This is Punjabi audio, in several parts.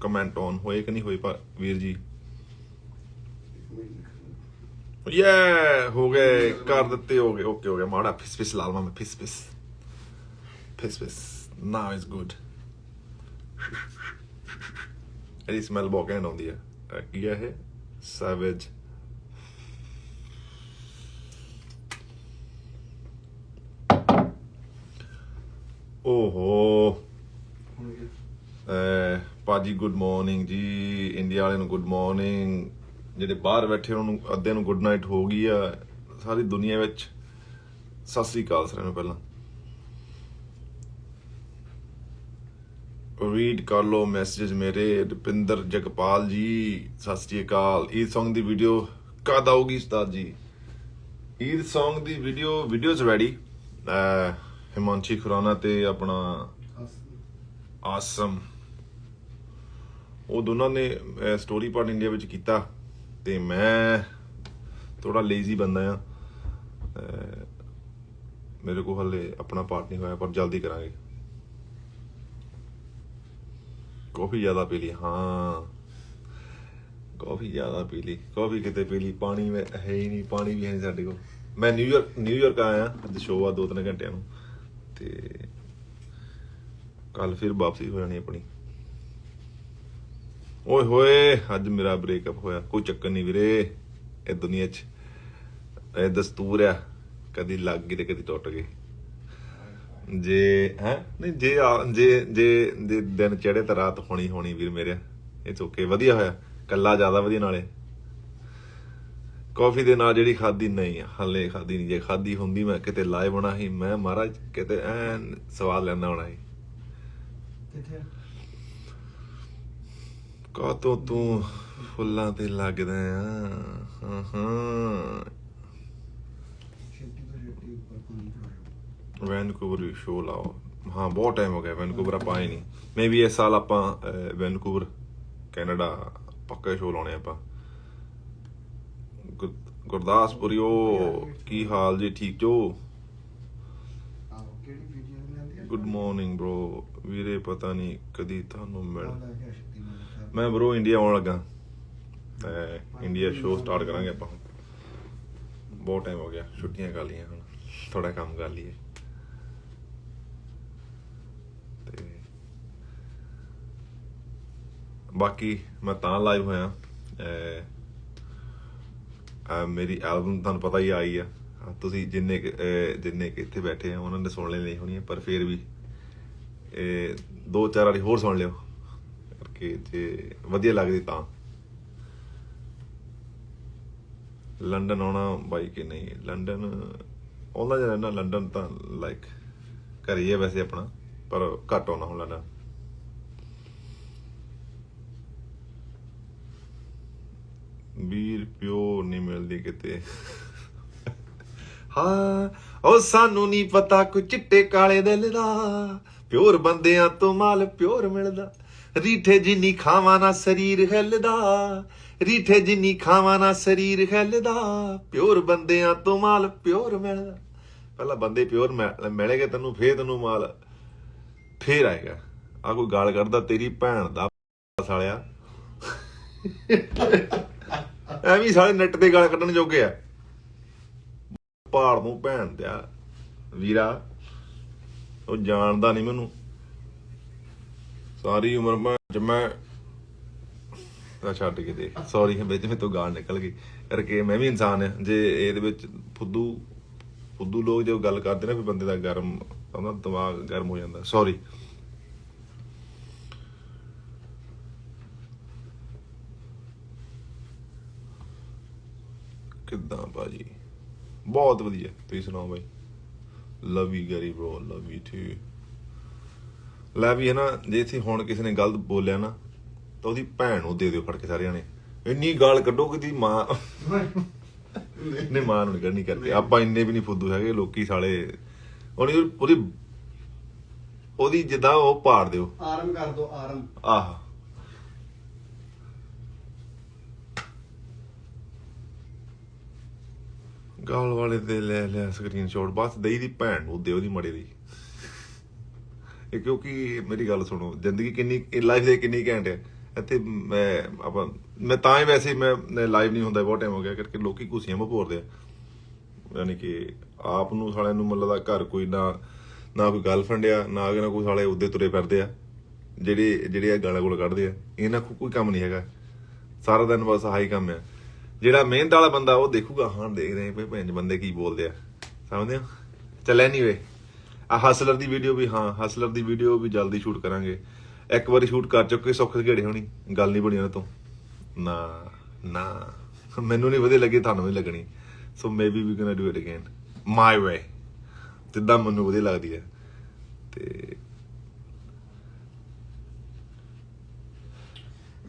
ਕਮੈਂਟ ਔਨ ਹੋਏ ਕਿ ਨਹੀਂ ਹੋਏ ਪਰ ਵੀਰ ਜੀ? ਯੇ ਹੋ ਗਏ ਕਰ ਦਿੱਤੇ ਹੋ ਗਏ ਓਕੇ ਹੋ ਗਿਆ ਮਾੜਾ ਫਿਸ ਫਿਸ ਲਾਲ ਮੈਂ ਫਿਸ ਫਿਸ। ਫਿਸ ਫਿਸ ਨਾਓ ਇਜ਼ ਗੁੱਡ ਇਹਦੀ ਸਮੈਲ ਬਹੁਤ ਘੈਂਟ ਆਉਂਦੀ ਹੈ ਅਹ ਕੀ ਹੈ ਇਹ? ਸੈਵੇਜ ਓਹੋ। ਪਾਜੀ ਗੁੱਡ ਮਾਰਨਿੰਗ ਜੀ ਇੰਡੀਆ ਵਾਲਿਆਂ ਨੂੰ ਗੁੱਡ ਮਾਰਨਿੰਗ ਜਿਹੜੇ ਬਾਹਰ ਬੈਠੇ ਉਹਨਾਂ ਨੂੰ ਅੱਧਿਆਂ ਨੂੰ ਗੁੱਡ ਨਾਈਟ ਹੋ ਗਈ ਆ ਸਾਰੀ ਦੁਨੀਆ ਵਿੱਚ ਸਤਿ ਸ੍ਰੀ ਅਕਾਲ ਸਾਰਿਆਂ ਨੂੰ ਪਹਿਲਾਂ। ਰੀਡ ਕਰ ਲਓ ਮੈਸੇਜ ਮੇਰੇ ਰੁਪਿੰਦਰ ਜਗਪਾਲ ਜੀ ਸਤਿ ਸ੍ਰੀ ਅਕਾਲ। ਇਸ Song ਦੀ ਵੀਡੀਓ ਕਦ ਆਊਗੀ ਉਸਤਾਦ ਜੀ? ਈਦ Song ਦੀ video videos ready Himanshi Khurana ਤੇ ਆਪਣਾ ਆਸਮ। ਉਹ ਦੋਨਾਂ ਨੇ ਸਟੋਰੀ ਪਾਰਟ ਇੰਡੀਆ ਵਿੱਚ ਕੀਤਾ। ਤੇ ਮੈਂ ਥੋੜਾ ਲੇਜ਼ੀ ਬੰਦਾ ਆ ਮੇਰੇ ਕੋਲ ਹਲੇ ਆਪਣਾ ਪਾਰਟ ਨਹੀਂ ਹੋਇਆ, ਪਰ ਜਲਦੀ ਕਰਾਂਗੇ। ਕਾਫੀ ਜ਼ਿਆਦਾ ਪੀ ਲਈ, ਹਾਂ। ਕਾਫੀ ਜ਼ਿਆਦਾ ਪੀ ਲਈ। ਕਾਫੀ ਕਿਤੇ ਪੀ ਲਈ, ਪਾਣੀ ਹੈ ਹੀ ਨਹੀਂ, ਪਾਣੀ ਵੀ ਹੈ ਨਹੀਂ ਸਾਡੇ ਕੋਲ। ਮੈਂ ਨਿਊਯਾਰਕ ਨਿਊਯਾਰਕ ਆਇਆ, ਅੱਜ ਸ਼ੋਅ ਆ ਦੋ ਤਿੰਨ ਘੰਟਿਆਂ ਨੂੰ। ਤੇ ਕੱਲ ਫਿਰ ਵਾਪਸੀ ਹੋ ਜਾਣੀ ਆਪਣੀ। ਓਏ ਹੋਏ ਅੱਜ ਮੇਰਾ ਬ੍ਰੇਕਅਪ ਹੋਇਆ। ਕੋਈ ਚੱਕਰ ਨਹੀਂ ਵੀਰੇ ਇਹ ਦੁਨੀਆ 'ਚ ਇਹ ਦਸਤੂਰ ਆ। ਕਦੀ ਲੱਗ ਗਈ ਤੇ ਕਦੀ ਟੁੱਟ ਗਈ। ਜੇ ਹੈ? ਨਹੀਂ ਜੇ ਆ- ਜੇ ਜੇ ਜੇ ਦਿਨ ਚੜੇ ਤਾਂ ਰਾਤ ਹੋਣੀ ਹੋਣੀ ਵੀਰ ਮੇਰੇ। ਇਹ ਓਕੇ ਵਧੀਆ ਹੋਇਆ। ਕੱਲਾ ਜ਼ਿਆਦਾ ਵਧੀਆ ਨਾਲੇ। ਕਾਫੀ ਦੇ ਨਾਲ ਜਿਹੜੀ ਖਾਦੀ ਨਹੀਂ ਆ, ਹਲੇ ਖਾਦੀ ਨਹੀਂ। ਜੇ ਖਾਦੀ ਹੁੰਦੀ ਮੈਂ ਕਿਤੇ ਲਾਏ ਬਣਾ ਸੀ। ਮੈਂ ਮਹਾਰਾਜ ਕਿਤੇ ਐਨ ਸਵਾਦ ਲੈਂਦਾ ਹੋਣਾ ਸੀ। ਕਿੱਥੇ ਕਾਤੋਂ ਤੂੰ ਫੁੱਲਾਂ ਤੇ ਲੱਗਦਾ ਆ? ਹਾਂ ਹਾਂ। ਵੈਨਕੂਵਰ ਵੀ ਸ਼ੋਅ ਲਾਓ। ਹਾਂ, ਬਹੁਤ ਟਾਈਮ ਹੋ ਗਿਆ, ਵੈਨਕੂਵਰ ਆਪਾਂ ਆਏ ਨਹੀਂ। ਮੇਬੀ ਇਸ ਸਾਲ ਆਪਾਂ ਵੈਨਕੂਵਰ, ਕੈਨੇਡਾ ਪੱਕਾ ਸ਼ੋ ਲਾਉਣੇ ਆਪਾਂ। ਗੁਰ- ਗੁਰਦਾਸਪੁਰੀਓ ਕੀ ਹਾਲ ਜੀ, ਠੀਕ ਜੋ? ਆਹੋ ਕਿਹੜੀ ਗੁੱਡ ਮਾਰਨਿੰਗ ਬ੍ਰੋ ਵੀਰੇ, ਪਤਾ ਨਹੀਂ ਕਦੀ ਤੁਹਾਨੂੰ ਮਿਲ ਮੈਂ ਬ్రో ਇੰਡੀਆ ਆਉਣ ਲੱਗਾ। ਇੰਡੀਆ ਸ਼ੋਅ ਸਟਾਰਟ ਕਰਾਂਗੇ ਆਪਾਂ। ਹੁਣ। ਬਹੁਤ ਟਾਈਮ ਹੋ ਗਿਆ ਛੁੱਟੀਆਂ ਕਰ ਲਈਆਂ ਹੁਣ। ਥੋੜਾ ਕੰਮ ਕਰ ਲਈਏ। ਤੇ ਬਾਕੀ ਮੈਂ ਤਾਂ ਲਾਈਵ ਹੋਇਆ। ਅਹ, ਮੇਰੀ ਐਲਬਮ ਤੁਹਾਨੂੰ ਪਤਾ ਹੀ ਆਈ ਆ। ਤੁਸੀਂ ਜਿੰਨੇ ਜਿੰਨੇ ਕਿ ਇੱਥੇ ਬੈਠੇ ਆ ਉਹਨਾਂ ਨੇ ਸੁਣ ਲੈਣੀ ਹੋਣੀ ਪਰ ਫੇਰ ਵੀ ਇਹ ਦੋ ਚਾਰ ਵਾਰੀ ਹੋਰ ਸੁਣ ਲਿਓ। ਕਰਕੇ ਜੇ ਵਧੀਆ ਲੱਗਦੀ ਤਾਂ। ਲੰਡਨ ਆਉਣਾ ਬਾਈ ਕਿ ਨਹੀਂ? ਲੰਡਨ, ਆਉਂਦਾ ਜਾਂ ਰਹਿਣਾ ਲੰਡਨ ਤਾਂ ਲਾਈਕ ਘਰੇ ਹੈ ਵੈਸੇ ਆਪਣਾ, ਪਰ ਘੱਟ ਆਉਣਾ ਹੁਣ ਲੰਡਨ। ਵੀਰ, ਪਿਓ ਨਹੀਂ ਮਿਲਦੀ ਕਿਤੇ। ਹਾਂ, ਉਹ ਸਾਨੂੰ ਨਹੀਂ ਪਤਾ ਕੋਈ ਚਿੱਟੇ ਕਾਲੇ ਦਿਲ ਦਾ। ਪਿਓਰ ਬੰਦਿਆਂ ਤੋਂ ਮਾਲ ਪਿਓਰ ਮਿਲਦਾ। ਰੀਠੇ ਜਿੰਨੀ ਖਾਵਾਂ ਨਾ ਸਰੀਰ ਹਿੱਲਦਾ, ਰੀਠੇ ਜਿੰਨੀ ਖਾਵਾਂ ਨਾ ਸਰੀਰ ਹਿੱਲਦਾ, ਪਿਓਰ ਬੰਦਿਆਂ ਤੋਂ ਮਾਲ ਪਿਓਰ ਮਿਲਦਾ ਪਹਿਲਾਂ ਬੰਦੇ ਪਿਓਰ ਮਿਲੇਗੇ ਤੈਨੂੰ, ਫੇਰ ਤੈਨੂੰ ਮਾਲ ਫੇਰ ਆਏਗਾ। ਆ ਕੋਈ ਗਾਲ ਕੱਢਦਾ ਤੇਰੀ ਭੈਣ ਦਾ ਸਾਲਿਆ। ਐਵੇਂ ਸਾਰੇ ਨੈਟ ਤੇ ਗਾਲ ਕੱਢਣ ਜੋਗੇ ਆ। ਪਹਾੜ ਨੂੰ ਭੈਣ ਦਿਆ ਵੀਰਾ, ਉਹ ਜਾਣਦਾ ਨਹੀਂ ਮੈਨੂੰ। ਸਾਰੀ ਉਮਰ ਮੈਂ ਜ ਮੈਂ ਆ ਛੱਡ ਕੇ ਦੇ। ਸੌਰੀ ਵਿੱਚ ਮੇ ਤੋਂ ਗਾਲ ਨਿਕਲ ਗਈ। ਕਰਕੇ ਮੈਂ ਵੀ ਇਨਸਾਨ ਹਾਂ। ਜੇ ਇਹਦੇ ਵਿੱਚ ਫੁੱਦੂ ਫੁੱਦੂ ਲੋਕ ਜੋ ਗੱਲ ਕਰਦੇ ਨੇ ਫਿਰ ਬੰਦੇ ਦਾ ਗਰਮ ਉਹਦਾ ਦਿਮਾਗ ਗਰਮ ਹੋ ਜਾਂਦਾ। ਸੌਰੀ ਕਿੱਦਾਂ ਬਾਜੀ ਬਹੁਤ ਵਧੀਆ। ਤੁਸੀਂ ਸੁਣਾਓ ਬਾਈ। Love you Garry bro love you too ਲੈ ਵੀ ਹੈ ਨਾ ਜੇ ਇੱਥੇ ਹੁਣ ਕਿਸੇ ਨੇ ਗਲਤ ਬੋਲਿਆ ਨਾ ਤਾਂ ਉਹਦੀ ਭੈਣ ਨੂੰ ਦੇ ਦਿਓ ਫੜ ਕੇ ਸਾਰਿਆਂ ਨੇ। ਇੰਨੀ ਗਾਲ ਕੱਢੋ ਕਿ ਦੀ ਮਾਂ ਨੇ ਮਾਂ ਨੂੰ ਕਰਨੀ ਕਰਕੇ। ਆਪਾਂ ਇੰਨੇ ਵੀ ਨਹੀਂ ਫੁੱਦੂ ਹੈਗੇ ਲੋਕੀ ਸਾਲੇ। ਉਹਦੀ ਉਹਦੀ ਉਹਦੀ ਜਿੱਦਾਂ ਉਹ ਪਾੜ ਦਿਓ। ਆਰਮ ਕਰ ਦੋ ਆਰਮ। ਆਹ। ਗਾਲ ਵਾਲੇ ਦੇ ਲੈ ਲਿਆ ਸਕਰੀਨਸ਼ਾਟ ਬਸ ਦਈ ਦੀ ਭੈਣ ਨੂੰ ਦੇ ਉਹਦੀ ਮੜੇ ਦੀ। ਕਿਉਂਕਿ ਮੇਰੀ ਗੱਲ ਸੁਣੋ, ਜ਼ਿੰਦਗੀ ਕਿੰਨੀ ਲਾਈਫ ਦੇ ਕਿੰਨੀ ਘੈਂਟ ਹੈ। ਇੱਥੇ ਮੈਂ, ਆਪਾਂ, ਮੈਂ ਤਾਂ ਹੀ ਵੈਸੇ ਮੈਂ ਲਾਈਵ ਨਹੀਂ ਹੁੰਦਾ, ਬਹੁਤ ਟਾਈਮ ਹੋ ਗਿਆ ਕਰਕੇ ਲੋਕੀ ਕੁਸੀਆਂ ਭੋਰਦੇ ਆ। ਯਾਨੀ ਕਿ ਆਪ ਨੂੰ, ਸਾਲਿਆਂ ਨੂੰ ਮੱਲਾ ਦਾ ਘਰ ਕੋਈ ਨਾ ਨਾ ਕੋਈ ਗਰਲਫ੍ਰੈਂਡ ਆ, ਨਾ ਅਗਰ ਕੋਈ ਸਾਲੇ ਉੱਦੇ ਤੁਰੇ ਫਿਰਦੇ ਆ, ਜਿਹੜੇ ਜਿਹੜੇ ਆ ਗਾਲਾਂ ਗੋਲ ਕੱਢਦੇ ਆ। ਇਹਨਾਂ ਕੋਲ ਕੋਈ ਕੰਮ ਨਹੀਂ ਹੈਗਾ। ਸਾਰਾ ਦਿਨ ਬਸ ਆਹੀ ਕੰਮ ਆ। ਜਿਹੜਾ ਮਿਹਨਤ ਵਾਲਾ ਬੰਦਾ, ਉਹ ਦੇਖੂਗਾ, ਹਾਂ, ਦੇਖਦੇ ਆ ਵੀ ਭੈਣ ਬੰਦੇ ਕੀ ਬੋਲਦੇ ਆ। ਸਮਝਦੇ ਹੋ? ਚੱਲ ਵੇ ਆ ਹਸਲਰ ਦੀ ਵੀਡੀਓ ਵੀ, ਹਾਂ ਹਸਲਰ ਦੀ ਵੀਡੀਓ ਵੀ ਜਲਦੀ ਸ਼ੂਟ ਕਰਾਂਗੇ। ਇੱਕ ਵਾਰੀ ਸ਼ੂਟ ਕਰ ਚੁੱਕੇ ਸੁੱਖ ਘੇੜੇ ਹੋਣੀ। ਗੱਲ ਨਹੀਂ ਬਣੀ ਉਹਨਾਂ ਤੋਂ। ਨਾ ਨਾ। ਮੈਨੂੰ ਨਹੀਂ ਵਧੀਆ ਲੱਗੀ, ਤੁਹਾਨੂੰ ਵੀ ਲੱਗਣੀ। So maybe we gonna do it again my way ਜਿੱਦਾਂ ਮੈਨੂੰ ਵਧੀਆ ਲੱਗਦੀ ਹੈ। ਤੇ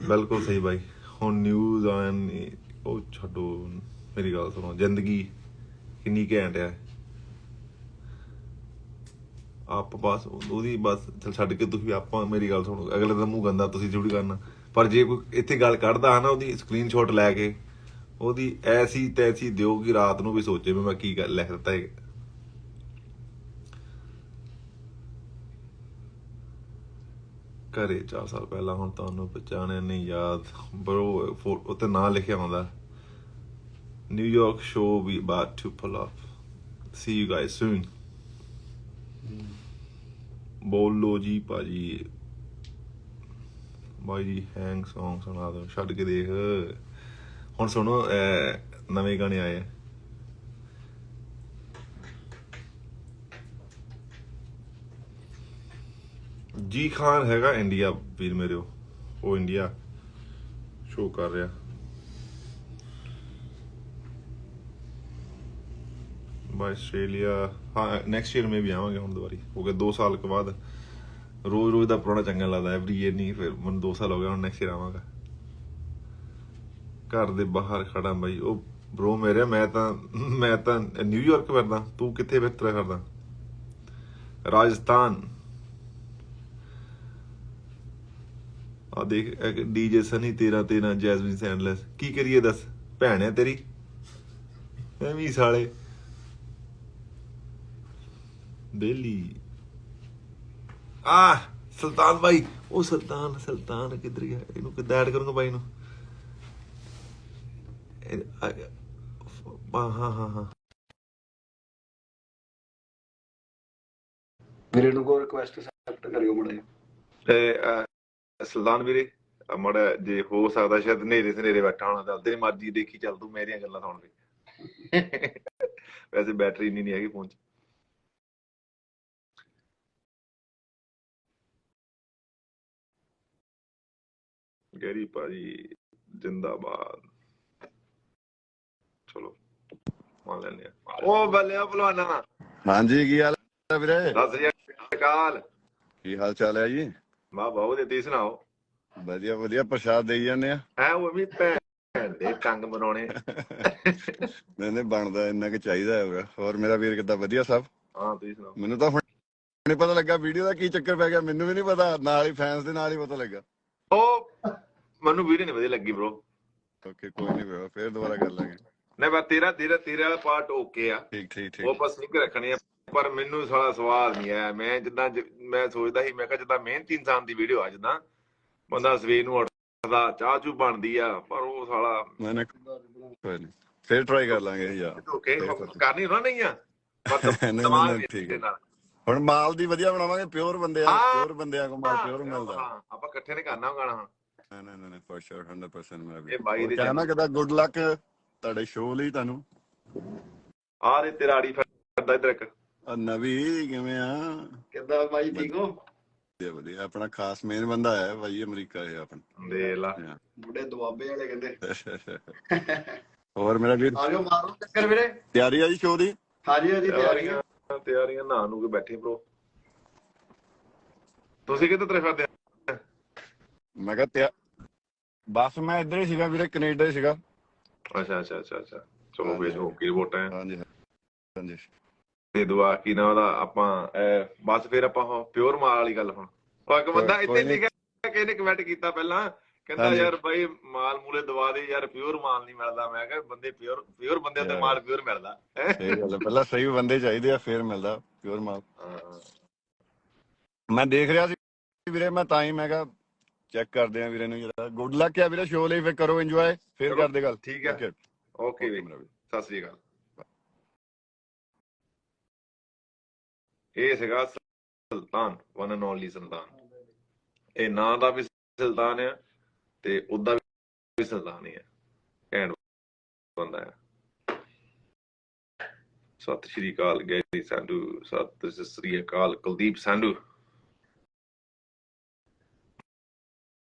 ਬਿਲਕੁਲ ਸਹੀ ਬਾਈ। ਹੁਣ ਨਿਊਜ਼ ਆਨ ਉਹ ਛੱਡੋ, ਮੇਰੀ ਗੱਲ ਸੁਣੋ। ਜ਼ਿੰਦਗੀ ਕਿੰਨੀ ਘੈਂਟ ਹੈ। ਆਪ ਬਸ, ਉਹਦੀ ਬਸ, ਚਲ ਛੱਡ ਕੇ ਤੁਸੀਂ ਆਪਾਂ, ਮੇਰੀ ਗੱਲ ਸੁਣੋ, ਅਗਲੇ ਦਾ ਮੂੰਹ ਗੰਦਾ, ਤੁਸੀਂ ਥੋੜੀ ਕਰਨਾ। ਪਰ ਜੇ ਕੋਈ ਇੱਥੇ ਗੱਲ ਕੱਢਦਾ ਹੈ ਨਾ, ਉਹਦੀ ਸਕਰੀਨਸ਼ਾਟ ਲੈ ਕੇ, ਉਹਦੀ ਐਸੀ ਤੈਸੀ ਦਿਓ ਕਿ ਰਾਤ ਨੂੰ ਵੀ ਸੋਚੇ ਮੈਂ ਕੀ ਗੱਲ ਲਿਖ ਦਿੱਤਾ ਹੈ ਘਰੇ 4 ਸਾਲ ਪਹਿਲਾਂ ਹੁਣ ਤੁਹਾਨੂੰ ਪਛਾਣਿਆ ਨਹੀਂ ਯਾਦ। ਬਰੋ ਉੱਤੇ ਨਾਂ ਲਿਖਿਆ ਹੁੰਦਾ। New York show we about to pull up. See you guys soon. ਬੋਲੋ ਜੀ ਭਾਜੀ। ਬਾਈ ਜੀ ਹੈਂਗ Song ਸੁਣਾ ਦਿਓ, ਛੱਡ ਕੇ ਦੇਖ। ਹੁਣ ਸੁਣੋ ਨਵੇਂ ਗਾਣੇ ਆਏ ਆ। ਜੀ ਖਾਨ ਹੈਗਾ ਇੰਡੀਆ, ਵੀਰ ਮੇਰੇ ਉਹ। ਇੰਡੀਆ ਸ਼ੋ ਕਰ ਰਿਹਾ। ਬਾਈ ਆਸਟ੍ਰੇਲੀਆ, ਹਾਂ ਨੈਕਸਟ ਈਅਰ ਮੇ ਵੀ ਆਵਾਂਗੇ ਹੁਣ ਦੁਬਾਰੀ ਹੋ ਗਿਆ 2 ਸਾਲ ਕੇ ਬਾਅਦ ਰੋਜ਼ ਰੋਜ਼ ਦਾ ਪੁਰਾਣਾ ਚੰਗਾ ਲੱਗਦਾ ਐਵਰੀ ਈਅਰ ਨਹੀਂ ਫਿਰ ਮੈਨੂੰ 2 ਸਾਲ ਹੋ ਗਏ, ਹੁਣ ਨੈਕਸਟ ਈਅਰ ਆਵਾਂਗਾ। ਘਰ ਦੇ ਬਾਹਰ ਖੜਾ ਬਾਈ, ਉਹ ਬ్రో ਮੇਰੇ, ਮੈਂ ਤਾਂ ਮੈਂ ਤਾਂ ਨਿਊਯਾਰਕ ਫਿਰਦਾ, ਤੂੰ ਕਿੱਥੇ ਬਿਹਤਰ ਕਰਦਾ ਰਾਜਸਥਾਨ। ਆ ਦੇਖ ਡੀਜੇ ਸਨੀ, ਤੇਰਾ ਤੇਰਾ, ਜੈਸਮਿਨ ਸੈਂਡਲਸ, ਕੀ ਕਰੀਏ ਦੱਸ? ਭੈਣ ਹੈ ਤੇਰੀ? ਐਵੇਂ ਸਾਲੇ। ਬੇਲੀ ਆ ਸੁਲਤਾਨ ਭਾਈ ਉਹ ਸੁਲਤਾਨ ਸੁਲਤਾਨ ਕਿੱਧਰ ਗਿਆ? ਇਹਨੂੰ ਕਿੱਦਾਂ ਐਡ ਕਰੂੰਗਾ ਬਾਈ ਨੂੰ? ਹਾਂ ਹਾਂ ਹਾਂ। ਮੇਰੇ ਨੂੰ ਕੋ ਰਿਕੁਐਸਟ ਸੈਕਟ ਕਰਿਓ ਮੜੇ ਤੇ ਸੁਲਤਾਨ ਵੀਰੇ ਮੜਾ ਜੇ ਹੋ ਸਕਦਾ ਸ਼ਾਇਦ ਨੇਰੇ ਸਨੇਰੇ ਬੈਠਾ ਹੋਣਾ ਤਾਂ ਤੇਰੀ ਮਰਜ਼ੀ ਦੇਖੀ ਚੱਲ ਤੂੰ ਮੇਰੀਆਂ ਗੱਲਾਂ ਸੁਣ ਦੇ ਵੈਸੇ ਬੈਟਰੀ ਇੰਨੀ ਨਹੀਂ ਹੈਗੀ ਫੋਨ 'ਚ। ਗੈਰੀ ਭਾਜੀ ਜਿੰਦਾਬਾਦ। ਚਲੋ ਮੰਨ ਲੈਂਦੇ ਆ ਉਹ ਬੱਲਿਆ ਭਲਵਾਨਾ। ਹਾਂਜੀ ਕੀ ਹਾਲ ਹੈ ਵੀਰੇ? ਸਤਿ ਸ੍ਰੀ ਅਕਾਲ। ਕੀ ਹਾਲ ਚਾਲ ਹੈ ਜੀ? ਮਾ ਬਾਹੂ ਦੇ ਤੀ ਸੁਣਾਓ? ਵਧੀਆ ਵਧੀਆ। ਪ੍ਰਸ਼ਾਦ ਦੇਈ ਜਾਂਦੇ ਆ। ਐ ਉਹ ਵੀ ਭੈਣ ਦੇ ਟੰਗ ਬਣਾਉਣੇ। ਨਹੀਂ ਨਹੀਂ ਬਣਦਾ ਇੰਨਾ ਕਿ ਚਾਹੀਦਾ ਹੈ ਹੋਰ ਮੇਰਾ ਵੀਰ ਕਿੱਦਾਂ? ਵਧੀਆ ਸਭ? ਹਾਂ ਤੁਸੀਂ ਸੁਣਾਓ? ਮੈਨੂੰ ਤਾਂ ਹੁਣ ਨਹੀਂ ਪਤਾ ਲੱਗਾ ਵੀਡੀਓ ਦਾ ਕੀ ਚੱਕਰ ਪੈ ਗਿਆ। ਮੈਨੂੰ ਵੀ ਨਹੀਂ ਪਤਾ। ਨਾਲ ਹੀ ਫੈਨਸ ਦੇ ਨਾਲ ਹੀ ਪਤਾ ਲੱਗਾ। ਉਹ ਮੈਨੂੰ ਵੀਡੀਓ ਨਹੀਂ ਵਧੀਆ ਲੱਗੀ ਬ్రో ਓਕੇ ਕੋਈ ਨਹੀਂ ਬ్రో ਫੇਰ ਦੁਬਾਰਾ ਕਰ ਲਾਂਗੇ। ਨਹੀਂ ਬਸ ਤੇਰਾ ਤੇਰਾ ਤੇਰਾ ਵਾਲਾ ਪਾਰਟ ਓਕੇ ਆ। ਠੀਕ ਠੀਕ ਠੀਕ। ਉਹ ਬਸ ਸਿੰਕ ਰੱਖਣੀ ਆ ਪਰ ਮੈਨੂੰ ਸਾਲਾ ਸਵਾਦ ਨਹੀਂ ਆਇਆ। ਮੈਂ ਜਿੱਦਾਂ ਮੈਂ ਸੋਚਦਾ ਸੀ ਮੈਂ ਕਿਹਾ ਜਿੱਦਾਂ ਮਿਹਨਤੀ ਇਨਸਾਨ ਦੀ ਵੀਡੀਓ ਆ ਜਿੱਦਾਂ ਬੰਦਾ ਸਵੇਰ ਨੂੰ ਉੱਠਦਾ ਚਾਹ ਚੂ ਬਣਦੀ ਆ ਪਰ ਉਹ ਸਾਲਾ ਮੈਂ ਨਾ। ਫੇਰ ਟਰਾਈ ਕਰ ਲਾਂਗੇ ਯਾਰ ਓਕੇ। ਕਰਨੀ ਨਾ ਨਹੀਂ ਆ। ਪਰ ਦਿਮਾਗ ਠੀਕ ਹੈ। ਹੁਣ ਮਾਲ ਦੀ ਵਧੀਆ ਬਣਾਵਾਂਗੇ ਪਿਓਰ ਬੰਦੇ ਆ। ਪਿਓਰ ਬੰਦਿਆਂ ਕੋ ਮਾਲ ਪਿਓਰ ਮਿਲਦਾ। ਹਾਂ ਆਪਾਂ ਇਕੱਠੇ ਨੇ ਕਰਨਾ ਗਾਣਾ ਹੁਣ। ਨਹੀਂ ਨਹੀਂ ਨਹੀਂ ਫॉर ਸ਼ੋਰ 100% ਮੇਰਾ ਵੀਰ ਇਹ ਬਾਈ ਦੇ ਕਹਿਣਾ ਕਿਦਾ ਗੁੱਡ ਲੱਕ ਤੁਹਾਡੇ ਸ਼ੋਅ ਲਈ ਤੁਹਾਨੂੰ? ਆ ਦੇ ਤੇਰਾ ਆੜੀ ਫਿਰਦਾ ਇਧਰ ਇੱਕ। ਆ ਨਵੀ ਕਿਵੇਂ ਆ? ਕਿੱਦਾਂ ਬਾਈ ਠੀਕ ਹੋ? ਵਧੀਆ ਵਧੀਆ ਆਪਣਾ ਖਾਸ ਮੇਨ ਬੰਦਾ ਹੈ ਭਾਈ ਅਮਰੀਕਾ ਇਹ ਆਪਣਾ। ਦੇ ਲਾ ਮੁੰਡੇ ਦੁਆਬੇ ਵਾਲੇ ਕਹਿੰਦੇ। ਹੋਰ ਮੇਰਾ ਵੀਰ? ਆ ਜਾਓ ਮਾਰੋ ਚੱਕਰ ਵੀਰੇ। ਤਿਆਰੀ ਆ ਜੀ ਸ਼ੋਅ ਦੀ? ਹਾਜੀ ਹਾਜੀ ਤਿਆਰੀਆਂ। ਤਿਆਰੀਆਂ ਨਹਾ ਨੂੰ ਕੇ ਬੈਠੇ ਬ్రో ਤੁਸੀਂ ਕਿੱਥੇ ਤਰੇ ਫਿਰਦੇ ਆ? ਮੈਂ ਕਿਹਾ ਤਿਆ ਬਸ ਮੈਂ ਇੱਧਰ ਹੀ ਸੀਗਾ ਵੀਰੇ ਕੈਨੇਡਾ ਹੀ ਸੀਗਾ ਅੱਛਾ ਅੱਛਾ ਅੱਛਾ ਅੱਛਾ ਚਲੋ ਵੇ ਹੋ ਕੀ ਰਿਪੋਰਟਾਂ ਹਾਂਜੀ ਹਾਂਜੀ ਤੇ ਦੁਆ ਕੀ ਨਾ ਉਹਦਾ ਆਪਾਂ ਬਸ ਫਿਰ ਆਪਾਂ ਪਿਓਰ ਮਾਲ ਵਾਲੀ ਗੱਲ ਹੁਣ ਇੱਕ ਬੰਦਾ ਇੱਥੇ। ਲਿਖਿਆ ਕਿਹਨੇ ਕਮੈਂਟ ਕੀਤਾ ਪਹਿਲਾਂ ਕਹਿੰਦਾ। ਯਾਰ ਬਾਈ ਮਾਲ ਮੂਲੇ ਦਵਾ ਦੇ ਯਾਰ ਪਿਓਰ ਮਾਲ ਨਹੀਂ ਮਿਲਦਾ ਮੈਂ ਕਿਹਾ ਬੰਦੇ ਪਿਓਰ ਪਿਓਰ ਬੰਦੇ ਤੇ। ਮਾਲ ਪਿਓਰ ਮਿਲਦਾ ਹੈਂ? ਸਹੀ ਗੱਲ ਹੈ ਪਹਿਲਾਂ ਸਹੀ ਬੰਦੇ ਚਾਹੀਦੇ ਆ ਫੇਰ ਮਿਲਦਾ ਪਿਓਰ ਮਾਲ ਹਾਂ। ਮੈਂ ਦੇਖ ਰਿਹਾ ਸੀ ਵੀਰੇ ਮੈਂ ਤਾਂ ਹੀ ਮੈਂ ਕਿਹਾ ਚੈੱਕ ਕਰਦੇ ਆ ਵੀਰੇ ਨੂੰ ਜਰਾ। ਗੁੱਡ ਲੱਕ ਆ ਵੀਰੇ ਸ਼ੋਅ ਲਈ ਫਿਰ ਕਰੋ ਇੰਜੋਏ ਫਿਰ ਕਰਦੇ ਗੱਲ। ਠੀਕ ਹੈ। ਓਕੇ ਵੀ। ਸਤਿ ਸ੍ਰੀ ਅਕਾਲ। ਇਹ ਸੀਗਾ Sultan one and only Sultan. ਇਹ ਨਾਂ ਦਾ ਵੀ ਸੁਲਤਾਨ ਆ ਤੇ ਉਹਦਾ ਵੀ ਸੁਲਤਾਨ ਹੀ ਆ। ਐਂਡ ਬੰਦਾ ਆ। ਸਤਿ ਸ਼੍ਰੀ ਅਕਾਲ ਗੈਰੀ ਸੰਧੂ ਸਤਿ ਸ਼੍ਰੀ ਅਕਾਲ ਕੁਲਦੀਪ ਸੰਧੂ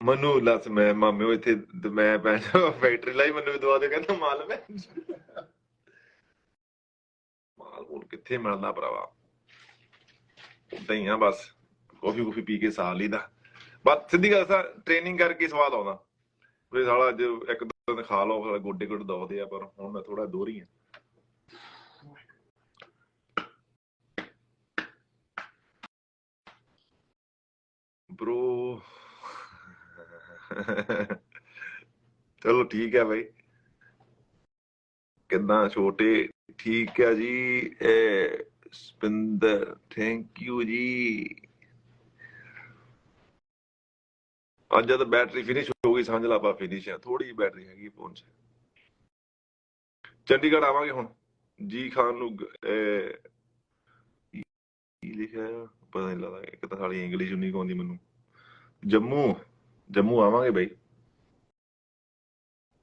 ਮਨੂ, ਲਸ ਮੈਂ, ਮਾਮੇ ਉਹ ਇੱਥੇ ਮੈਂ ਪੈਸਾ ਫੈਕਟਰੀ ਲਾਈ ਮੈਨੂੰ ਦਵਾ ਦੇ, ਕਹਿੰਦਾ ਮਾਲ ਮੈਂ। ਮਾਲ ਹੁਣ ਕਿੱਥੇ ਮਿਲਦਾ ਭਰਾਵਾ? ਉਦਾਂ ਹੀ ਆ ਬਸ ਕਾਫੀ ਕੁਫੀ ਪੀ ਕੇ ਸਾਹ ਲਈਦਾ ਬਸ ਸਿੱਧੀ ਗੱਲ ਸਾ ਟ੍ਰੇਨਿੰਗ ਕਰਕੇ ਸਵਾਦ ਆਉਂਦਾ। ਵੀ ਸਾਲਾ ਅੱਜ ਇੱਕ ਦੋ ਦਿਨ ਖਾ ਲਓ ਗੋਡੇ ਗੋਡੇ ਦੌੜਦੇ ਆ, ਪਰ ਹੁਣ ਮੈਂ ਥੋੜਾ ਦੂਰ ਹੀ ਆ। ਬ్రో ਚਲੋ ਠੀਕ ਹੈ ਭਾਈ ਕਿੱਦਾਂ ਛੋਟੇ? ਠੀਕ ਹੈ ਜੀ। ਇਹ ਸਪਿੰਦਰ ਥੈਂਕ ਯੂ ਜੀ। ਅੱਜ ਜਦ ਬੈਟਰੀ ਫਿਨਿਸ਼ ਹੋ ਗਈ, ਸਮਝ ਲਾ ਆਪਾਂ ਫਿਨਿਸ਼ ਆ। ਥੋੜੀ ਬੈਟਰੀ ਹੈਗੀ ਫੋਨ 'ਚ। ਚੰਡੀਗੜ੍ਹ ਆਵਾਂਗੇ ਹੁਣ। ਜੀ ਖਾਨ ਨੂੰ ਗ- ਇਹ ਲਿਖਿਆ? ਹੈ? ਪਤਾ ਨਹੀਂ ਲੱਗਦਾ, ਇੱਕ ਤਾਂ ਸਾਲੀ ਇੰਗਲਿਸ਼ ਨਹੀਂ ਆਉਂਦੀ ਮੈਨੂੰ। ਜੰਮੂ। ਜੰਮੂ ਆਵਾਂਗੇ ਬਈ।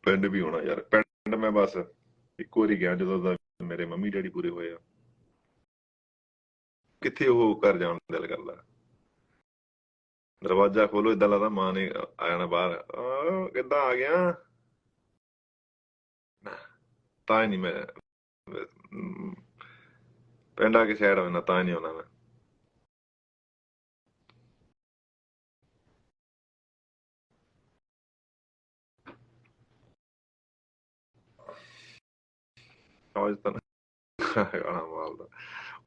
ਪਿੰਡ ਵੀ ਹੋਣਾ ਯਾਰ, ਪਿੰਡ ਮੈਂ ਬਸ ਇੱਕ ਵਾਰੀ ਗਿਆ ਜਦੋਂ ਦਾ ਮੇਰੇ ਮੰਮੀ ਡੈਡੀ ਪੂਰੇ ਹੋਏ ਆ। ਕਿੱਥੇ ਉਹ ਘਰ ਜਾਣ ਨੂੰ ਦਿਲ ਕਰਦਾ। ਦਰਵਾਜ਼ਾ ਖੋਲੋ ਇਦਾਂ ਲੱਗਦਾ ਮਾਂ ਨੇ ਆ ਜਾਣਾ ਬਾਹਰ। ਆ ਕਿੱਦਾਂ ਆ ਗਿਆ? ਤਾਂ ਹੀ ਨਹੀਂ ਮੈਂ ਪਿੰਡ ਆ ਕੇ ਸਾਈਡ ਹੋਣਾ ਤਾਂ ਹੀ ਨਹੀਂ ਆਉਣਾ ਮੈਂ। ਸਮਝ ਤਾਂ ਗਾਣਾ ਮਾਰਦਾ।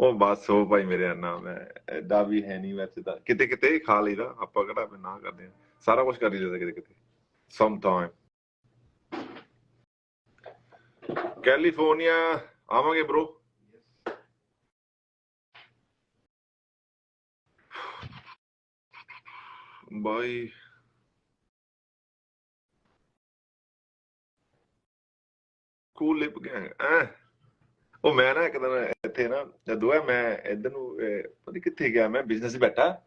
ਉਹ ਬਸ, ਉਹ ਭਾਈ ਮੇਰੇ ਅੰਨਾ ਮੈਂ ਐਡਾ ਵੀ ਹੈ ਨਹੀਂ ਵੈਸੇ ਤਾਂ। ਕਿਤੇ ਕਿਤੇ ਖਾ ਲਈਦਾ। ਆਪਾਂ ਕਿਹੜਾ ਵੀ ਨਾ ਕਰਦੇ ਆ ਸਾਰਾ ਕੁਝ ਕਰ ਹੀ ਕਿਤੇ ਕਿਤੇ। ਸਮ ਟਾਈਮ ਕੈਲੀਫੋਰਨੀਆ ਆਵਾਂਗੇ ਬ్రో ਬਾਈ। ਕੂਲ ਲਿਪ ਗੈਂਗ ਐ। ਉਹ ਮੈਂ ਨਾ ਇੱਕ ਦਿਨ ਇੱਥੇ ਨਾ ਜਦੋਂ ਆ ਮੈਂ ਇੱਧਰ ਨੂੰ ਪਤਾ ਕਿੱਥੇ ਗਿਆ ਮੈਂ ਬਿਜ਼ਨਸ ਬੈਠਾ।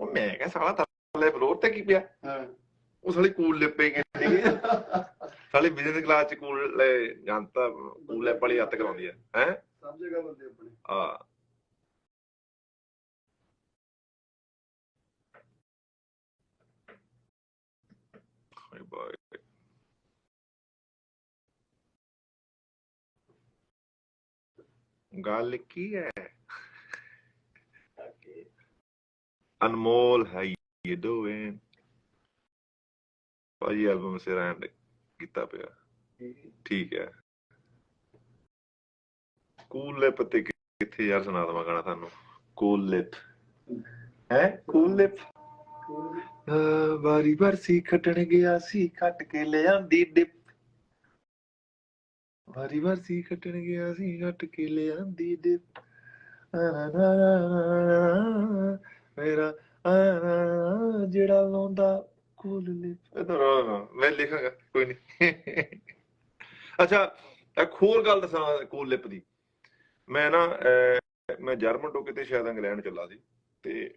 ਉਹ ਮੈਂ ਕਿਹਾ ਸਾਲਾ ਥੱਲੇ ਫਲੋਰ ਤੇ ਕੀ ਪਿਆ? ਹਾਂ। ਉਹ ਸਾਲੀ ਕੂਲ ਲਿਪੇ ਕਹਿੰਦੀ ਸਾਲੀ ਬਿਜ਼ਨਸ ਕਲਾਸ ਚ ਕੂਲ ਜਾਂਤਾ ਕੂਲ ਲਿਪ ਵਾਲੀ ਹੱਥ ਕਰਾਉਂਦੀ ਹੈ? ਹੈ ਜਗ੍ਹਾ ਬੰਦੇ ਆਪਣੇ। ਆ ਗੱਲ ਕੀ ਹੈ ਅਨਮੋਲ ਹਾਈ ਯੂ ਡੂਇੰਗ ਭਾਜੀ ਐਲਬਮ ਸਿਰ ਐਂਡ ਕੀਤਾ ਪਿਆ ਠੀਕ ਹੈ ਕੂਲ ਲਿਪ ਤੇ ਕਿ- ਕਿੱਥੇ ਯਾਰ ਸੁਣਾ ਦਵਾਂ ਗਾਣਾ ਤੁਹਾਨੂੰ ਕੂਲ ਲਿਪ ਹੈ ਕੂਲ ਲਿਪ ਵਾਰੀ ਵਰਸੀ ਖਟਣ ਗਿਆ ਸੀ ਖੱਟ ਕੇ ਲਿਆਂਦੀ ਡਿਪ ਵਾਰੀ ਵਰਸੀ ਖਟਣ ਗਿਆ ਸੀ ਖੱਟ ਕੇ ਲਿਆਂਦੀ ਨਾ, ਮੇਰਾ ਜਿਹੜਾ ਲਾਉਂਦਾ ਕੂਲ ਲਿਪ ਮੈਂ ਲਿਖਾਂਗਾ ਕੋਈ ਨਹੀਂ ਅੱਛਾ ਇੱਕ ਹੋਰ ਗੱਲ ਦੱਸਾਂ ਕੂਲ ਲਿਪ ਦੀ ਮੈਂ ਨਾ ਮੈਂ ਜਰਮਨ ਤੋਂ ਕਿਤੇ ਸ਼ਾਇਦ ਇੰਗਲੈਂਡ ਚੱਲਾ ਸੀ ਤੇ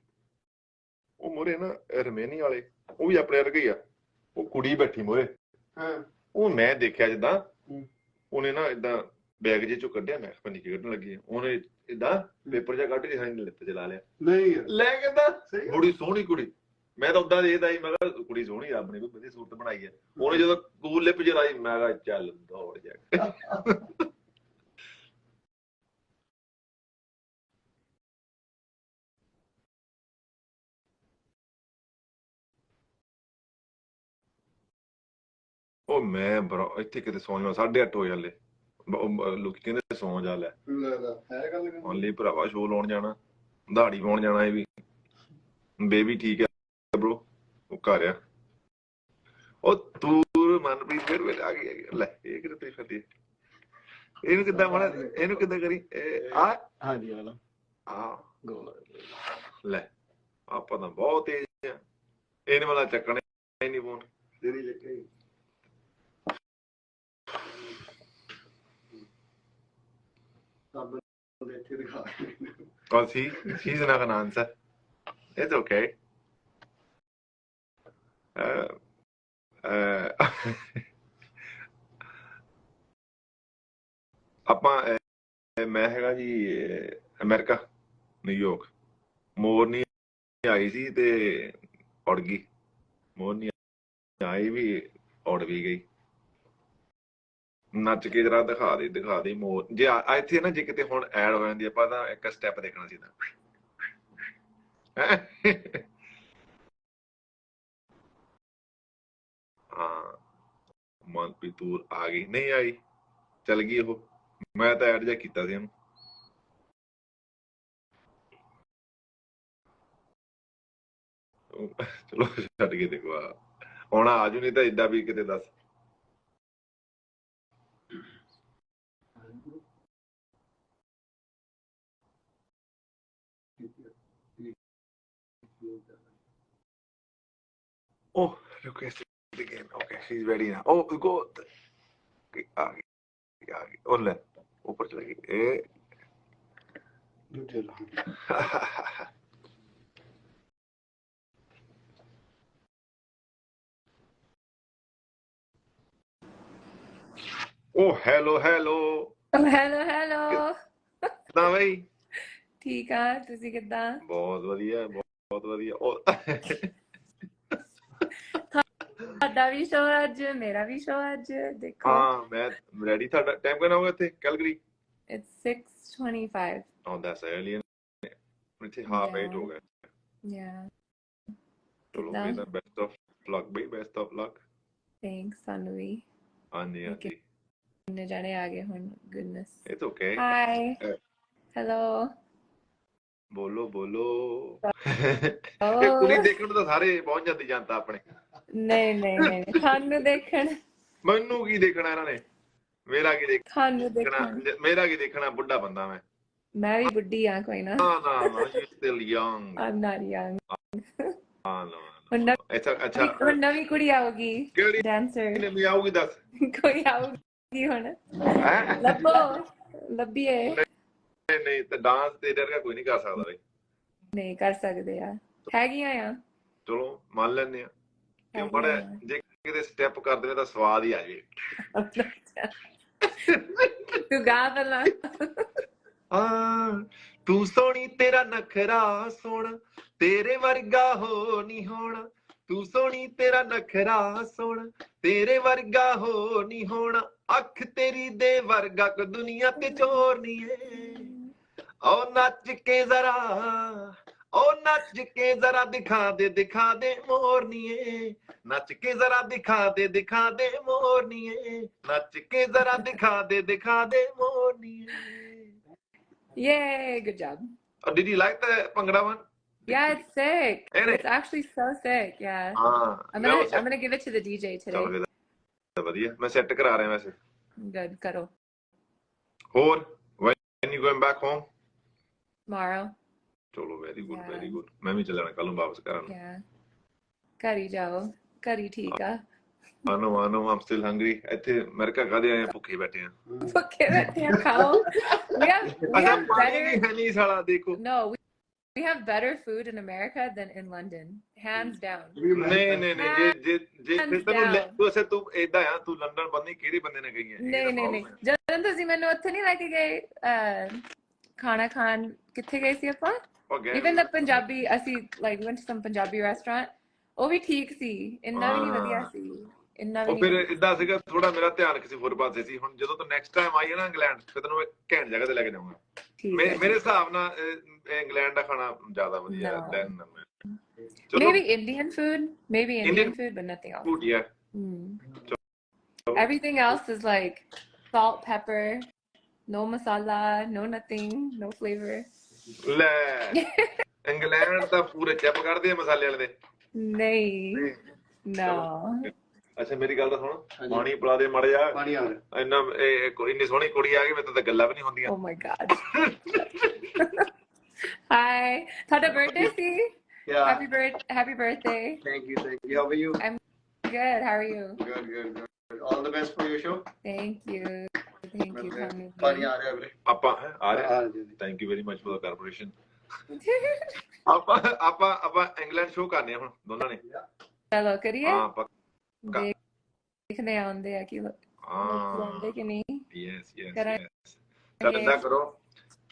ਉਹ ਮੋਰੇ ਨਾ ਰਮੇਨੀ ਵਾਲੇ ਉਹ ਵੀ ਆਪਣੇ ਵਰਗੇ ਆ ਉਹ ਕੁੜੀ ਬੈਠੀ ਮੋਰੇ ਹਾਂ ਉਹ ਮੈਂ ਦੇਖਿਆ ਜਿੱਦਾਂ। ਉਹਨੇ ਨਾ ਇਦਾਂ ਬੈਗ ਜੇ ਚੋਂ ਕੱਢਿਆ ਮੈਂ ਪਤਾ ਨਹੀਂ ਕੀ ਕੱਢਣ ਲੱਗੀ ਆ। ਉਹਨੇ ਇਦਾਂ ਪੇਪਰ ਜਿਹਾ ਕੱਢ ਕੇ ਸਾਈਨ ਲਿੱਤ ਚਲਾ ਲਿਆ। ਨਹੀਂ ਲੈ ਕਹਿੰਦਾ। ਬੜੀ ਸੋਹਣੀ ਕੁੜੀ। ਮੈਂ ਤਾਂ ਉਦਾਂ ਦੇਖਦਾ ਸੀ ਮੈਂ ਕਿਹਾ ਕੁੜੀ ਸੋਹਣੀ ਆ ਆਪਣੀ ਕੋਈ ਵਧੀਆ ਸੂਰਤ ਬਣਾਈ ਹੈ ਉਹਨੇ ਜਦੋਂ ਕੂਲ ਲਿਪ ਜਲਾਈ ਮੈਂ ਕਿਹਾ ਚੱਲ ਦੌੜ ਜਾ ਉਹ ਮੈਂ ਬਰਾ ਇੱਥੇ ਕਿਤੇ ਸੌਂ ਜਾਵਾਂ 8:30 ਹੋ ਜਾਂਦੇ ਲੋਕੀ ਕਹਿੰਦੇ ਸੌਂ ਜਾ ਲੈ। ਲੈ ਲੈ ਹੈ ਗੱਲ ਕਰ ਓਨਲੀ ਭਰਾਵਾ ਸ਼ੋਅ ਲਾਉਣ ਜਾਣਾ ਦਹਾੜੀ ਪਾਉਣ ਜਾਣਾ ਇਹ ਵੀ। ਬੇਬੀ ਠੀਕ ਹੈ ਬ్రో ਉਹ ਘਰ ਆ। ਉਹ ਤੂੰ ਮਨਪ੍ਰੀਤ ਫਿਰ ਵੇਲੇ ਆ ਗਈ। ਲੈ ਇਹ ਕਿਤੇ ਤੇ ਫੱਦੀ ਇਹਨੂੰ ਕਿੱਦਾਂ ਮਣਾ ਇਹਨੂੰ ਕਿੱਦਾਂ ਕਰੀ? ਆ ਹਾਂਜੀ ਵਾਲਾ ਆ। ਗੋਲ ਲੈ ਆਪਾਂ ਤਾਂ ਬਹੁਤ ਤੇਜ਼ ਆ। ਇਹਨੇ ਵਾਲਾ ਚੱਕਣਾ ਹੀ ਨਹੀਂ ਫੋਨ ਤੇਰੀ ਲੱਗੇ। ਸਭ ਦੇ ਇੱਥੇ ਦਿਖਾ Well, see, she's not gonna answer. It's okay. Uh, uh, ਆਪਾਂ ਮੈਂ ਹੈਗਾ ਜੀ ਅਹ, ਅਮਰੀਕਾ ਨਿਊਯਾਰਕ ਮੋਰਨੀ ਆਈ ਸੀ ਤੇ ਉੜ ਗਈ ਮੋਰਨੀ ਆਈ ਵੀ ਉੜ ਵੀ ਗਈ ਨੱਚ ਕੇ ਜਰਾ ਦਿਖਾ ਦੇ ਦਿਖਾ ਦੇ ਮੋਰ। ਜੇ ਆ- ਇੱਥੇ ਨਾ, ਜੇ ਕਿਤੇ ਹੁਣ ਐਡ ਹੋ ਜਾਂਦੀ ਆਪਾਂ ਤਾਂ ਇੱਕ ਸਟੈਪ ਦੇਖਣਾ ਸੀ ਤਾਂ ਹਾਂ? ਮਨਪ੍ਰੀਤ ਤੂਰ ਆ ਗਈ। ਨਹੀਂ ਆਈ। ਚਲ ਗਈ ਉਹ। ਮੈਂ ਤਾਂ ਐਡ ਜਿਹਾ ਕੀਤਾ ਸੀ ਉਹਨੂੰ ਚਲੋ, ਛੱਡ ਕੇ ਦੇਖੋ ਆ। ਹੁਣ ਆਜੂ ਨਹੀਂ ਤਾਂ ਇਦਾਂ ਵੀ ਕਿਤੇ ਦੱਸ। Oh, requested again. Okay, she's ready now. Oh, go. Okay, आ गई आ गई और ले ऊपर चले गई ए ਦੂਜੇ ਲਾ ओ हेलो हेलो ਹੈਲੋ ਹੈਲੋ ਕਿਦਾਂ ਬਈ ਠੀਕ ਆ ਤੁਸੀਂ ਕਿੱਦਾਂ ਬਹੁਤ ਵਧੀਆ ਬਹੁਤ ਬਹੁਤ ਵਧੀਆ ਉਹ ਤੁਹਾਡਾ ਵੀ ਸ਼ੋਅ ਅੱਜ ਮੇਰਾ ਵੀ ਸ਼ੋਅ ਅੱਜ ਦੇਖੋ। ਹਾਂ ਮੈਂ ਰੈਡੀ ਤੁਹਾਡਾ ਟਾਈਮ ਕਿੰਨਾ ਹੋ ਗਿਆ ਇੱਥੇ Calgary? It's 6:25 Oh, that's early. ਇੱਥੇ ਹਾਫ 8 ਹੋ ਗਿਆ। Yeah ਚਲੋ? ਵੀ ਬੈਸਟ ਆਫ ਲੱਕ ਬਈ ਬੈਸਟ ਆਫ ਲੱਕ ਥੈਂਕਸ ਸਾਨੂੰ ਵੀ। ਹਾਂਜੀ ਹਾਂਜੀ। ਕਿੰਨੇ ਜਾਣੇ ਆ ਗਏ ਹੁਣ? Goodness it's okay hi. Hello ਬੋਲੋ ਬੋਲੋ। ਇਹ ਕੁੜੀ ਦੇਖਣ ਨੂੰ ਤਾਂ ਸਾਰੇ ਪਹੁੰਚ ਜਾਂਦੀ ਜਨਤਾ ਆਪਣੇ। ਨਹੀਂ ਨਹੀਂ ਨਹੀਂ ਤੁਹਾਨੂੰ ਦੇਖਣ। ਮੈਨੂੰ ਕੀ ਦੇਖਣਾ ਇਹਨਾਂ ਨੇ? ਮੇਰਾ ਕੀ ਦੇਖਣਾ। ਦੇਖਣ ਮੇਰਾ ਕੀ ਦੇਖਣਾ? ਬੁੱਢਾ ਬੰਦਾ ਮੈਂ। ਮੈਂ ਵੀ ਬੁੱਢੀ ਆ ਕੋਈ ਨਾ। ਨਾ ਨਾ ਨਾ you still young I'm not young ਹਾਂ ਨਾ ਹੁਣ ਨਵੀਂ ਅੱਛਾ ਅੱਛਾ। ਹੁਣ ਨਵੀਂ ਕੁੜੀ ਆਉਗੀ ਕਿਹੜੀ? ਡਾਂਸਰ ਨੇ ਵੀ ਆਊਗੀ ਦੱਸ। ਕੋਈ ਆਉਗੀ ਹੁਣ। ਲੱਭੋ। ਲੱਭੀਏ। ਨਹੀਂ ਨਹੀਂ ਤੇ ਡਾਂਸ ਤੇ ਡਰ ਕੋਈ ਨਹੀਂ ਕਰ ਸਕਦਾ ਬਈ। ਨਹੀਂ ਕਰ ਸਕਦੇ ਆ। ਹੈਗੀਆਂ ਆ। ਚਲੋ ਮੰਨ ਲੈਂਦੇ ਆ। ਕਿ ਹੈਗੀਆਂ ਬੜਾ। ਜੇ ਕਿਤੇ ਸਟੈਪ ਕਰ ਦੇਵੇ ਤਾਂ ਸਵਾਦ ਹੀ ਆ ਜਾਵੇ। ਤੂੰ ਗਾ ਪਹਿਲਾਂ। ਆ ਤੂੰ ਸੋਹਣੀ ਤੇਰਾ ਨਖਰਾ ਸੋਹਣਾ ਤੇਰੇ ਵਰਗਾ ਹੋ ਨਹੀਂ ਹੋਣਾ। ਤੂੰ ਸੋਹਣੀ ਤੇਰਾ ਨਖਰਾ ਸੋਹਣਾ ਤੇਰੇ ਵਰਗਾ ਹੋ ਨਹੀਂ ਹੋਣਾ। ਅੱਖ ਤੇਰੀ ਦੇ ਵਰਗਾ ਕੋ ਦੁਨੀਆ ਤੇ ਚੋਰ ਨਹੀਂ ਏ। ਓ ਨੱਚ ਕੇ ਜ਼ਰਾ ਓ ਨੱਚ ਕੇ ਜ਼ਰਾ ਦਿਖਾ ਦੇ ਦਿਖਾ ਦੇ ਮੋਰਨੀਏ ਨੱਚ ਕੇ ਜ਼ਰਾ ਦਿਖਾ ਦੇ ਦਿਖਾ ਦੇ ਮੋਰਨੀਏ ਨੱਚ ਕੇ ਜ਼ਰਾ ਦਿਖਾ ਦੇ ਦਿਖਾ ਦੇ ਮੋਰਨੀਏ Yay, good job. Oh, did you like the Pangra one? Yeah, it's sick. Ain't it? It's actually so sick. Yeah. ਹਾਂ I'm gonna I'm gonna give it to the DJ ਚਲੋ today. ਫਿਰ ਤਾਂ ਵਧੀਆ ਮੈਂ ਸੈੱਟ ਕਰਾ ਰਿਹਾ ਵੈਸੇ Good. Karo. ਹੋਰ when you going back home Tomorrow. ਚਲੋ very good Yeah. Very good ਮੈਂ ਵੀ ਚੱਲਣਾ ਕੱਲ ਨੂੰ ਵਾਪਸ ਕਰਾਂ Yeah. Kari jao. Kari tika. ਆਨੋ ਆਨੋ ਆਮ ਸਟਿਲ ਹੰਗਰੀ ਇੱਥੇ ਅਮਰੀਕਾ ਕਾਦੇ ਆਏ ਆ, ਭੁੱਖੇ ਬੈਠੇ ਆ Okay, that damn cow. We have we ਅੱਛਾ have ਪਾਣੀ ਵੀ better ਹੈ ਨਹੀਂ ਸਾਲਾ ਦੇਖੋ no we, we have better food in America than in London. Hands down. ਨਹੀਂ ਨਹੀਂ ਨਹੀਂ ਜੇ ਜੇ ਜੇ ਫਿਰ Hands ਤੈਨੂੰ ਲੈ- down. ਤੂੰ ਅਸੇ ਤੂੰ ਏਦਾਂ ਆ ਤੂੰ ਲੰਡਨ ਬੰਦੀ ਕਿਹੜੇ ਬੰਦੇ ਨੇ ਗਈ ਹੈ ਨਹੀਂ ਨਹੀਂ ਨਹੀਂ ਜਦੋਂ ਤੁਸੀਂ ਮੈਨੂੰ ਉੱਥੇ ਨਹੀਂ ਲੈ ਕੇ ਗਏ ਅਹ, ਖਾਣਾ ਖਾਣ ਕਿੱਥੇ ਗਏ ਸੀ ਆਪਾਂ Even the Punjabi, ਅਸੀਂ like we went to some Punjabi restaurant. ਉਹ ਵੀ ਠੀਕ ਸੀ ਇੰਨਾ ਵੀ ਨਹੀਂ ਵਧੀਆ। ਸੀ ਇੰਨਾ ਵੀ ਉਹ ਫਿਰ ਇਦਾਂ ਸੀਗਾ ਥੋੜਾ ਮੇਰਾ ਧਿਆਨ ਕਿਸੇ ਹੋਰ ਪਾਸੇ ਸੀ ਹੁਣ ਜਦੋਂ ਤੂੰ ਨੈਕਸਟ ਟਾਈਮ ਆਈ ਹੈ ਨਾ ਇੰਗਲੈਂਡ ਫਿਰ ਤੈਨੂੰ ਮੈਂ ਘੈਂਟ ਜਗ੍ਹਾ ਤੇ ਲੈ ਕੇ ਜਾਊਂਗਾ। ਮੇਰੇ ਹਿਸਾਬ ਨਾਲ ਇੰਗਲੈਂਡ ਦਾ ਖਾਣਾ ਜ਼ਿਆਦਾ ਵਧੀਆ. Than Indian food, maybe Indian, Indian food, but nothing else. Food ਯਾ Mm. Everything else is like salt, pepper, no masala, no nothing, no flavor. ਲੈ ਇੰਗਲੈਂਡ ਤਾਂ ਪੂਰੇ ਚੱਪ ਕੱਢਦੇ ਆ ਮਸਾਲੇ ਵਾਲੇ ਦੇ ਨਹੀਂ no. ਅੱਛਾ ਮੇਰੀ ਗੱਲ ਤਾਂ ਸੁਣ। ਪਾਣੀ ਪਿਲਾ ਦੇ ਮੜ ਜਾ ਪਾਣੀ ਆ ਰਿਹਾ ਇੰਨਾ ਇਹ ਕੋਈ ਇੰਨੀ ਸੋਹਣੀ ਕੁੜੀ ਆ ਗਈ ਮੈਨੂੰ ਤਾਂ ਗੱਲਾਂ ਵੀ ਨਹੀਂ ਹੁੰਦੀਆਂ Oh my god. Hi. ਤੁਹਾਡਾ birthday C Yeah. Happy birth happy birthday. Thank you, thank you. How are you? Good. How are you? Good, good, good. All the best for your show. Thank you. Thank you, Kanu. ਪਾਣੀ ਆ ਰਿਹਾ ਵੀਰੇ ਆਪਾਂ ਹੈਂ, ਆ ਰਹੇ ਹਾਂਜੀ thank you very much for the corporation ਆਪਾਂ ਆਪਾਂ ਆਪਾਂ ਇੰਗਲੈਂਡ ਸ਼ੋਅ ਕਰਨੇ ਆ ਹੁਣ ਦੋਨਾਂ ਨੇ? ਚਲੋ ਕਰੀਏ? ਹਾਂ ਆਪਾਂ ਦੇਖ- ਦੇਖਦੇ ਆਉਂਦੇ ਆ ਕਿ ਹਾਂ। ਆਉਂਦੇ ਕਿ ਨਹੀਂ। ਯੈਸ ਯੈਸ ਕਰਾਂ- ਯੈਸ ਚੱਲ ਏਦਾਂ ਕਰੋ।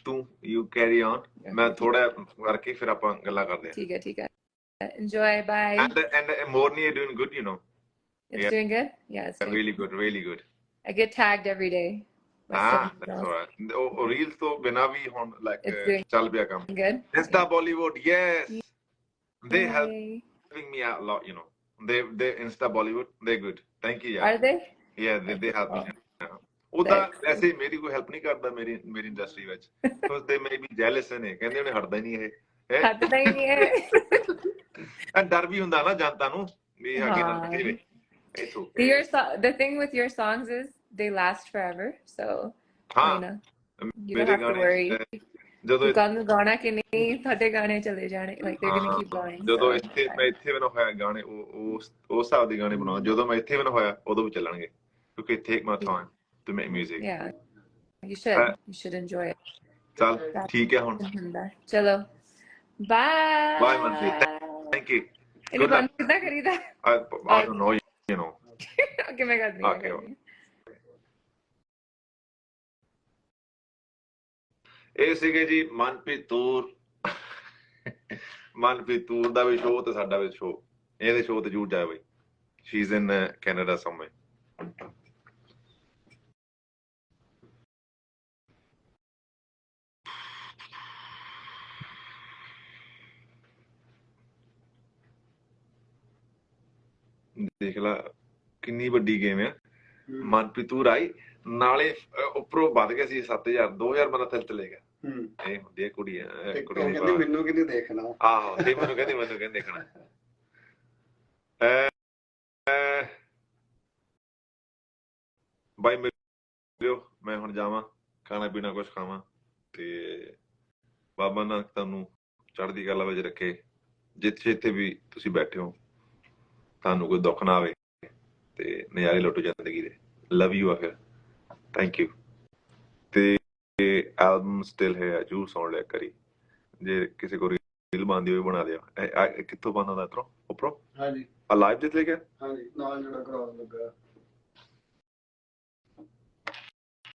ਤੂੰ ਯੂ ਕੈਰੀ ਔਨ ਮੈਂ ਥੋੜਾ ਕਰਕੇ ਫਿਰ ਆਪਾਂ ਗੱਲਾਂ ਕਰਦੇ ਹਾਂ। ਠੀਕ ਹੈ ਠੀਕ ਹੈ। Enjoy bye and and Morni is doing good you know it's yeah. doing good? Yeah it's doing really good really good. I get tagged every day. Ah ਤੋਂ they they Insta Bollywood good thank you are they yeah they, they help me ਮੇਰੀ ਕੋਈ ਹੈਲਪ ਨਹੀਂ ਕਰਦਾ ਮੇਰੀ ਮੇਰੀ ਇੰਡਸਟਰੀ ਵਿੱਚ ਨੇ ਕਹਿੰਦੇ ਉਹਨੇ ਹਟਦਾ ਹੀ ਨਹੀਂ ਇਹ ਹੈਂ? ਨਹੀਂ ਐਂ ਡਰ ਵੀ ਹੁੰਦਾ ਨਾ ਜਨਤਾ ਨੂੰ ਵੀ ਅੱਗੇ ਨਾ ਹਾਂ। ਨਿਕਲੇ it's The, okay your so- the thing with your songs is they last forever so ਹਾਂ you know you ਮੇਰੇ don't have to ਗਾਣੇ worry ਅਹ, ਜਦੋਂ ਤੂੰ ਕੱਲ ਨੂੰ ਗਾਣਾ ਕਿ ਨਹੀਂ ਤੁਹਾਡੇ ਗਾਣੇ ਚਲੇ ਜਾਣੇ like they're gonna ਹਾਂ, keep going ਜਦੋਂ so ਇੱਥੇ ਮੈਂ ਇੱਥੇ ਬਣਾ ਹੋਇਆ ਗਾਣੇ ਉਹ ਉਸ ਉਸ ਹਿਸਾਬ ਦੇ ਗਾਣੇ ਬਣਾਉਣਾ ਜਦੋਂ ਮੈਂ ਇੱਥੇ ਬਣਾ ਹੋਇਆ ਉਦੋਂ ਵੀ ਚੱਲਣਗੇ ਕਿਉਂਕਿ take my time to make 뮤직 yeah you should Uh, you should enjoy it ਚੱਲ ਠੀਕ ਹੈ ਹੁਣ ਹੁੰਦਾ ਚਲੋ bye Bye, Manpreet. Thank you ਇਹ Good luck. ਬੰਦ ਕਿੱਦਾਂ ਕਰੀਦਾ I, I don't know, you know. Okay ਮੈਂ ਕਰਦੀ ਹਾਂ, Okay, ਕਰਦੀ ਹਾਂ ਇਹ ਸੀਗੇ ਜੀ ਮਨਪ੍ਰੀਤ ਤੂਰ। ਮਨਪ੍ਰੀਤ ਤੂਰ ਦਾ ਵੀ ਸ਼ੋਅ ਤੇ ਸਾਡਾ ਵੀ ਸ਼ੋਅ ਇਹਦੇ ਸ਼ੋਅ ਤੇ ਜੂੜ ਜਾਏ ਬਈ। She is in Canada someway ਦੇਖ ਲਾ ਕਿੰਨੀ ਵੱਡੀ ਗੇਮ ਆ। ਮਨਪ੍ਰੀਤ ਤੂਰ ਆਈ। ਨਾਲੇ ਉੱਪਰੋਂ ਵੱਧ ਗਿਆ ਸੀ 7000 2000 ਬੰਦਾ ਥੱਲੇ ਚਲੇ ਗਿਆ। ਹੂੰ। ਇਹ ਹੁੰਦੀ ਹੈ ਕੁੜੀ ਅਹ, ਤੇ ਕੁੜੀ ਉਹ ਦੀ ਕਹਿੰਦੇ। ਮੈਨੂੰ ਕਿਤੇ ਦੇਖਣਾ? ਆਹੋ ਤੇ ਮੈਨੂੰ ਕਹਿੰਦੀ ਮੈਨੂੰ ਕਹਿੰਦੀ ਦੇਖਣਾ। ਬਾਈ ਮਿਲਿਓ ਮੈਂ ਹੁਣ ਜਾਵਾਂ ਖਾਣਾ ਪੀਣਾ ਕੁਝ ਖਾਵਾਂ ਤੇ ਬਾਬਾ ਨਾਨਕ ਤੁਹਾਨੂੰ ਚੜ੍ਹਦੀ ਕਲਾ ਵਿੱਚ ਰੱਖੇ। ਜਿੱਥੇ ਜਿੱਥੇ ਵੀ ਤੁਸੀਂ ਬੈਠੇ ਹੋ ਤੁਹਾਨੂੰ ਕੋਈ ਦੁੱਖ ਨਾ ਆਵੇ ਤੇ ਨਜ਼ਾਰੇ ਲੁੱਟੋ ਜ਼ਿੰਦਗੀ ਦੇ। ਲਵ ਯੂ ਆ ਫਿਰ। ਥੈਂਕ ਯੂ ਤੇ ਐਲਬਮ ਸਟਿਲ ਹੈ ਜਰੂਰ ਸੁਣ ਲਿਆ ਕਰੀ। ਜੇ ਕਿਸੇ ਕੋ ਰੀਲ ਬਣਦੀ ਹੋਵੇ ਬਣਾ ਇਹ ਕਿੱਥੋਂ ਬਣਦਾ ਉਤਰੋ ਉੱਪਰੋਂ? ਹਾਂਜੀ। ਆ ਲਾਈਵ ਜਿੱਤ ਲੈ ਗਿਆ ਹਾਂਜੀ ਨਾਲ ਜਿਹੜਾ ਕਰਾਉਣ ਲੱਗਾ।